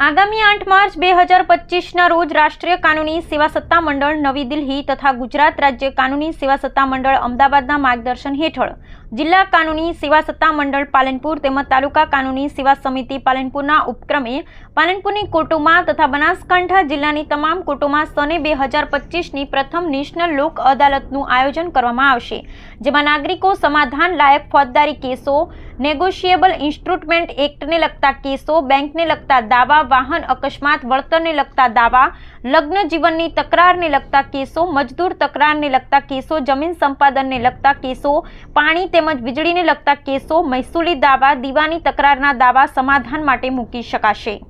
આગામી આઠ માર્ચ બે હજાર પચીસના રોજ રાષ્ટ્રીય કાનૂની સેવા સત્તા મંડળ નવી દિલ્હી તથા ગુજરાત રાજ્ય કાનૂની સેવા સત્તા મંડળ અમદાવાદના માર્ગદર્શન હેઠળ જિલ્લા કાનૂની સેવા સત્તા મંડળ પાલનપુર તેમજ તાલુકા કાનૂની સેવા સમિતિ પાલનપુરના ઉપક્રમે પાલનપુરની કોર્ટોમાં તથા બનાસકાંઠા જિલ્લાની તમામ કોર્ટોમાં સને બે હજાર પચીસની પ્રથમ નેશનલ લોક અદાલતનું આયોજન કરવામાં આવશે, જેમાં નાગરિકો સમાધાન લાયક ફોજદારી કેસો નેગોશિયેબલ ઇન્સ્ટ્રુમેન્ટ એક્ટને લગતા કેસો, બેંકને લગતા દાવા, વાહન અકસ્માત, વળતરને લગતા દાવા, લગ્ન જીવનની તકરારને લગતા કેસો, મજદૂર તકરારને લગતા કેસો, જમીન સંપાદનને લગતા કેસો, પાણી તેમજ વીજળીને લગતા કેસો, મહેસૂલી દાવા, દીવાની તકરારના દાવા સમાધાન માટે મૂકી શકાશે.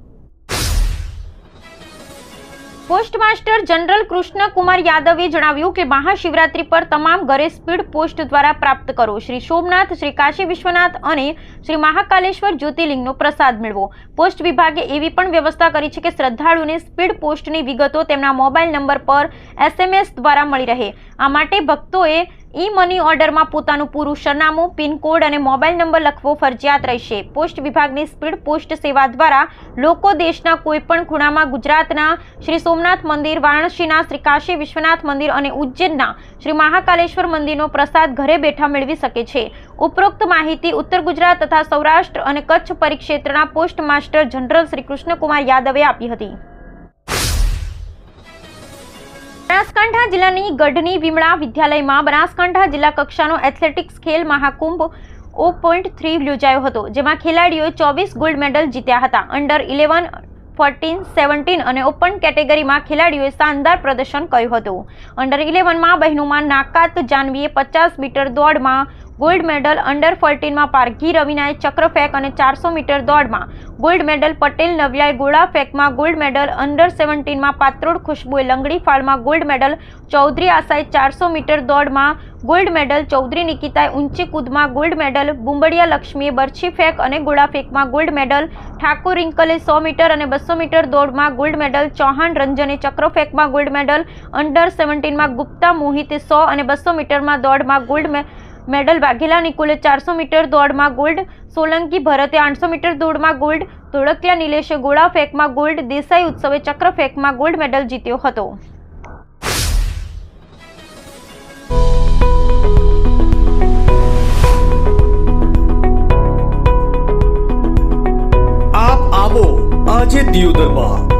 પોસ્ટમાસ્ટર જનરલ કૃષ્ણકુમાર યાદવે જણાવ્યું કે મહાશિવરાત્રી પર તમામ ઘરે સ્પીડ પોસ્ટ દ્વારા પ્રાપ્ત કરો. શ્રી સોમનાથ, શ્રી કાશી વિશ્વનાથ અને શ્રી મહાકાલેશ્વર જ્યોતિર્લિંગનો પ્રસાદ મેળવો. પોસ્ટ વિભાગે એવી પણ વ્યવસ્થા કરી છે કે શ્રદ્ધાળુને સ્પીડ પોસ્ટની વિગતો તેમના મોબાઈલ નંબર પર એસએમએસ દ્વારા મળી રહે. આ માટે ભક્તોએ ઈ મની ઓર્ડરમાં પોતાનું પૂરું સરનામું પિનકોડ અને મોબાઈલ નંબર લખવો ફરજિયાત રહેશે. પોસ્ટ વિભાગની સ્પીડ પોસ્ટ સેવા દ્વારા લોકો દેશના કોઈપણ ખૂણામાં ગુજરાતના શ્રી સોમનાથ મંદિર, વારાણસીના શ્રી કાશી વિશ્વનાથ મંદિર અને ઉજ્જૈનના શ્રી મહાકાલેશ્વર મંદિરનો પ્રસાદ ઘરે બેઠા મેળવી શકે છે. ઉપરોક્ત માહિતી ઉત્તર ગુજરાત તથા સૌરાષ્ટ્ર અને Kutch પરિક્ષેત્રના post master general Shri Krishnakumar યાદવે આપી હતી. બનાસકાંઠા જિલ્લાની ગઢની વિમળા વિદ્યાલયમાં બનાસકાંઠા જિલ્લા કક્ષાનો એથ્લેટિક્સ ખેલ મહાકુંભ ઓ પોઈન્ટ થ્રી યોજાયો હતો, જેમાં ખેલાડીઓએ ચોવીસ ગોલ્ડ મેડલ જીત્યા હતા. અંડર ઇલેવન ફોર્ટીન સેવન્ટીન અને ઓપન કેટેગરીમાં ખેલાડીઓએ શાનદાર પ્રદર્શન કર્યું હતું. અંડર ઇલેવનમાં બહેનોમાં નાકાત જાનવીએ પચાસ મીટર દોડમાં ગોલ્ડ મેડલ અંડર ફોર્ટીનમાં પારઘી રવિનાએ ચક્ર ફેંક અને ચારસો મીટર દોડમાં. ગોલ્ડ મેડલ પટેલ નવ્યાએ ગોળા ફેંકમાં ગોલ્ડ મેડલ અંડર સેવન્ટીનમાં પાત્રોડ ખુશ્બુએ લંગડી ફાળમાં ગોલ્ડ મેડલ ચૌધરી આશાએ ચારસો મીટર દોડમાં. ગોલ્ડ મેડલ ચૌધરી નિકિતાએ ઊંચી કૂદમાં ગોલ્ડ મેડલ બુંબડિયા લક્ષ્મીએ બરછી ફેંક અને ગોળા ફેંકમાં ગોલ્ડ મેડલ ઠાકોર રિંકલે સો મીટર અને બસો મીટર દોડમાં ગોલ્ડ મેડલ ચૌહાણ રંજને ચક્ર ફેંકમાં ગોલ્ડ મેડલ અંડર સેવન્ટીનમાં ગુપ્તા મોહિતે સો અને બસો મીટરમાં દોડમાં ગોલ્ડ મેડલ વાઘેલા નિકુલે ચારસો મીટર દોડમાં ગોલ્ડ, સોલંકી ભરતે આઠસો મીટર દોડમાં ગોલ્ડ, ધોળકિયા નિલેશે ગોળા ફેંકમાં ગોલ્ડ, દેસાઈ ઉત્સવે ચક્ર ફેંકમાં ગોલ્ડ મેડલ જીત્યો હતો. આજે દિયોદરમાં.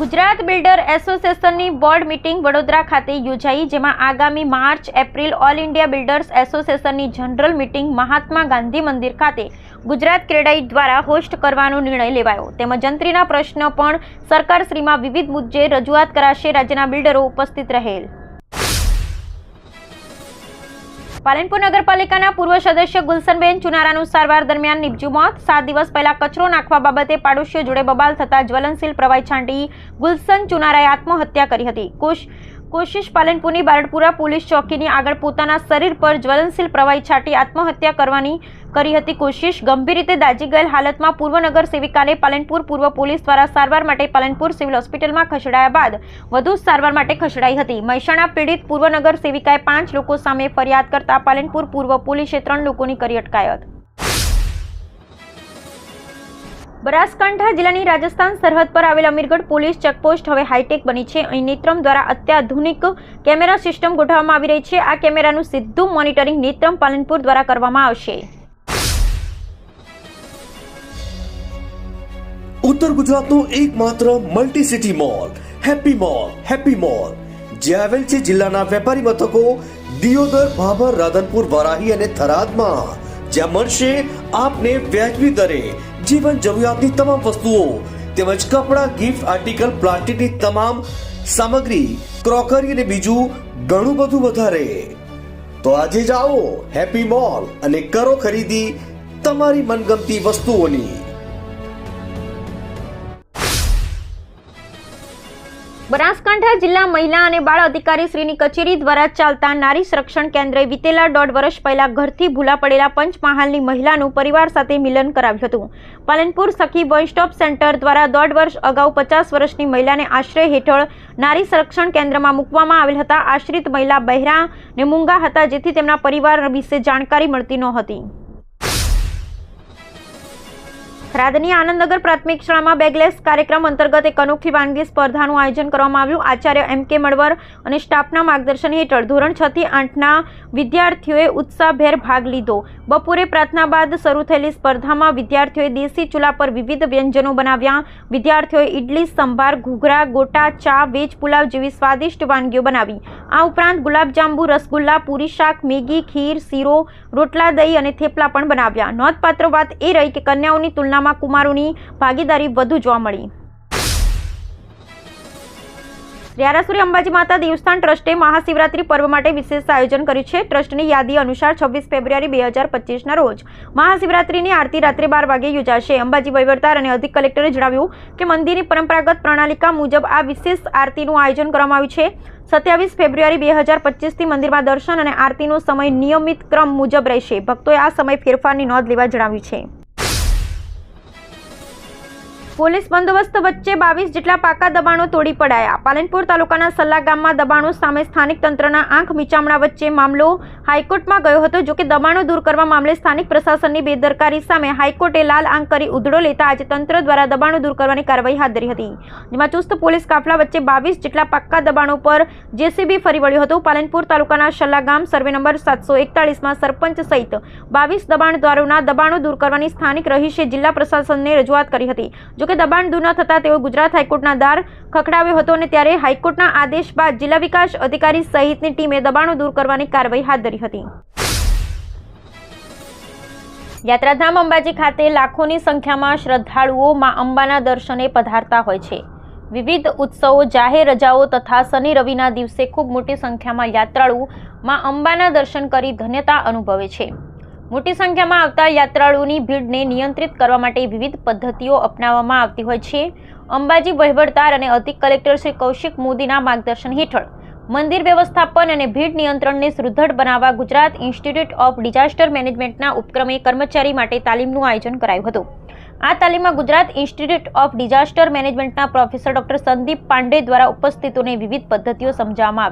ગુજરાત બિલ્ડર એસોસિએશનની બોર્ડ મીટિંગ વડોદરા ખાતે યોજાઈ, જેમાં આગામી March, April all India builders એસોસિએશનની general meeting Mahatma Gandhi મંદિર ખાતે ગુજરાત ક્રેડાઇટ દ્વારા હોસ્ટ કરવાનો નિર્ણય લેવાયો. તેમજ જંત્રીના પ્રશ્ન પણ સરકારશ્રીમાં વિવિધ મુદ્દે રજૂઆત કરાશે, રાજ્યના બિલ્ડરો ઉપસ્થિત રહેલ. પાલનપુર નગરપાલિકાના પૂર્વ સદસ્ય ગુલશનબેન ચુનારાનું સારવાર દરમિયાન નિપજ્યું મોત. સાત દિવસ પહેલા કચરો નાખવા બાબતે પાડોશીઓ જોડે બબાલ થતા જ્વલનશીલ પ્રવાહી છાંટી ગુલશન ચુનારાએ આત્મહત્યા કરી હતી. કોશ કોશિશ પાલનપુરની બારડપુરા પોલીસ ચોકીની આગળ પોતાના શરીર પર જ્વલનશીલ પ્રવાહી છાંટી આત્મહત્યા કરવાની કરી હતી કોશિશ. ગંભીર રીતે દાજી ગયેલ હાલતમાં પૂર્વ નગર સેવિકાને પાલનપુર પૂર્વ પોલીસ દ્વારા સારવાર માટે પાલનપુર સિવિલ હોસ્પિટલમાં ખસેડાયા બાદ વધુ સારવાર માટે ખસેડાઈ હતી. મહેસાણા પીડિત પૂર્વ નગર સેવિકાએ પાંચ લોકો સામે ફરિયાદ કરતા પાલનપુર પૂર્વ પોલીસે ત્રણ લોકોની કરી અટકાયત. બનાસકાંઠા જિલ્લાની રાજસ્થાન સરહદ પર આવેલ અમીરગઢ પોલીસ ચેકપોસ્ટ હવે હાઈટેક બની છે. અહીં નેત્રમ દ્વારા અત્યાધુનિક કેમેરા સિસ્ટમ ગોઠવવામાં આવી રહી છે. આ કેમેરાનું સીધું મોનિટરિંગ નેત્રમ પાલનપુર દ્વારા કરવામાં આવશે. ઉત્તર ગુજરાતનો એકમાત્ર multi city mall happy mall happy mall. જે આવેલ છે જિલ્લાના વેપારી મથકો દિયોદર, ભાભર, રાધનપુર, વરાહી અને થરાદમાં. જ્યાં મળશે આપને વ્યાજબી દરે જીવન જરૂરિયાતની તમામ વસ્તુઓ તેમજ કપડાં ગિફ્ટ આર્ટિકલ પ્લાસ્ટિકની તમામ સામગ્રી ક્રોકરી અને બીજું ઘણું બધું વધારે. તો આજે જ આવો હેપી મોલ અને કરો ખરીદી તમારી મનગમતી વસ્તુઓની. બનાસકાંઠા જિલ્લા મહિલા અને બાળ અધિકારી શ્રીની કચેરી દ્વારા ચાલતા નારી સંરક્ષણ કેન્દ્રે વિતેલા દોઢ વર્ષ પહેલા ઘરથી ભૂલા પડેલા પંચમહાલની મહિલાનું પરિવાર સાથે મિલન કરાવ્યું હતું. પાલનપુર સખી વન સ્ટોપ સેન્ટર દ્વારા દોઢ વર્ષ અગાઉ પચાસ વર્ષની મહિલાને આશ્રય હેઠળ નારી સંરક્ષણ કેન્દ્રમાં મૂકવામાં આવેલ હતા. આશ્રિત મહિલા બહેરા ને મૂંગા હતા, જેથી તેમના પરિવાર વિશે જાણકારી મળતી નહોતી. થરાદની આનંદનગર પ્રાથમિક શાળામાં બેગલેસ કાર્યક્રમ અંતર્ગત એક અનોખી વાનગી સ્પર્ધાનું આયોજન કરવામાં આવ્યું. આચાર્ય એમ કે મળવર અને સ્ટાફના માર્ગદર્શન હેઠળ ધોરણ છ થી આઠના વિદ્યાર્થીઓએ ઉત્સાહભેર ભાગ લીધો. બપોરે પ્રાર્થના બાદ શરૂ થયેલી સ્પર્ધામાં વિદ્યાર્થીઓએ દેશી ચૂલા પર વિવિધ વ્યંજનો બનાવ્યા. વિદ્યાર્થીઓએ ઇડલી સંભાર, ઘૂઘરા, ગોટા, ચા, વેજ પુલાવ જેવી સ્વાદિષ્ટ વાનગીઓ બનાવી. આ ઉપરાંત ગુલાબજાંબુ, રસગુલ્લા, પૂરી શાક, મેગી, ખીર, શીરો, રોટલા, દહીં અને થેપલા પણ બનાવ્યા. નોંધપાત્ર વાત એ રહી કે કન્યાઓની તુલનામાં કુમારોની ભાગીદારી વધુ જોવા મળી. વ્યારાસુરી અંબાજી માતા દેવસ્થાન ટ્રસ્ટે મહાશિવરાત્રી પર્વ માટે વિશેષ આયોજન કર્યું છે. ટ્રસ્ટની યાદી અનુસાર છવ્વીસ ફેબ્રુઆરી બે હજાર પચીસના રોજ મહાશિવરાત્રીની આરતી રાત્રે બાર વાગે યોજાશે. અંબાજી વહીવટદાર અને અધિક કલેક્ટરે જણાવ્યું કે મંદિરની પરંપરાગત પ્રણાલિકા મુજબ આ વિશેષ આરતીનું આયોજન કરવામાં આવ્યું છે. સત્યાવીસ ફેબ્રુઆરી બે હજાર પચીસથી મંદિરમાં દર્શન અને આરતીનો સમય નિયમિત ક્રમ મુજબ રહેશે. ભક્તોએ આ સમય ફેરફારની નોંધ લેવા જણાવ્યું છે. પોલીસ બંદોબસ્ત વચ્ચે બાવીસ જેટલા પાકા દબાણો તોડી પડાયા. પાલનપુર તાલુકાના સલ્લા ગામમાં દબાણો સામે સ્થાનિક તંત્રના આંખ મીચામણા વચ્ચે મામલો હાઈકોર્ટમાં ગયો હતો, જોકે દબાણો દૂર કરવા મામલે સ્થાનિક પ્રશાસનની બેદરકારી સામે હાઈકોર્ટે લાલ આંક કરી ઉધડો લેતા આજે તંત્ર દ્વારા દબાણો દૂર કરવાની કાર્યવાહી હાથ ધરી હતી. જેમાં ચુસ્ત પોલીસ કાફલા વચ્ચે બાવીસ જેટલા પાક્કા દબાણો પર જેસીબી ફરી વળ્યું હતું. પાલનપુર તાલુકાના શલ્લા ગામ સર્વે નંબર સાતસો એકતાળીસમાં સરપંચ સહિત બાવીસ દબાણદારોના દબાણો દૂર કરવાની સ્થાનિક રહીશે જિલ્લા પ્રશાસનને રજૂઆત કરી હતી. જોકે દબાણ દૂર ન થતાં તેઓ ગુજરાત હાઈકોર્ટના દાર ખખડાવ્યો હતો અને ત્યારે હાઈકોર્ટના આદેશ બાદ જિલ્લા વિકાસ અધિકારી સહિતની ટીમે દબાણો દૂર કરવાની કાર્યવાહી હાથ ધરી હતી. યાત્રાધામ અંબાજી ખાતે લાખોની સંખ્યામાં શ્રદ્ધાળુઓ માં અંબાના દર્શને પધારતા હોય છે. વિવિધ ઉત્સવો, જાહેર રજાઓ તથા શનિ રવિના દિવસે ખૂબ મોટી સંખ્યામાં યાત્રાળુ માં અંબાના દર્શન કરી ધન્યતા અનુભવે છે. મોટી સંખ્યામાં આવતા યાત્રાળુઓની ભીડને નિયંત્રિત કરવા માટે વિવિધ પદ્ધતિઓ અપનાવવામાં આવતી હોય છે. અંબાજી વહીવટદાર અને અધિક કલેક્ટર શ્રી કૌશિક મોદીના માર્ગદર્શન હેઠળ મંદિર વ્યવસ્થાપન અને ભીડ નિયંત્રણને સુદૃઢ બનાવવા ગુજરાત ઇન્સ્ટિટ્યૂટ ઓફ ડિઝાસ્ટર મેનેજમેન્ટના ઉપક્રમે કર્મચારી માટે તાલીમનું આયોજન કરાયું હતું. આ તાલીમમાં ગુજરાત ઇન્સ્ટિટ્યૂટ ઓફ ડિઝાસ્ટર મેનેજમેન્ટના પ્રોફેસર ડોક્ટર સંદીપ પાંડે દ્વારા ઉપસ્થિતોને વિવિધ પદ્ધતિઓ સમજાવવામાં આવી.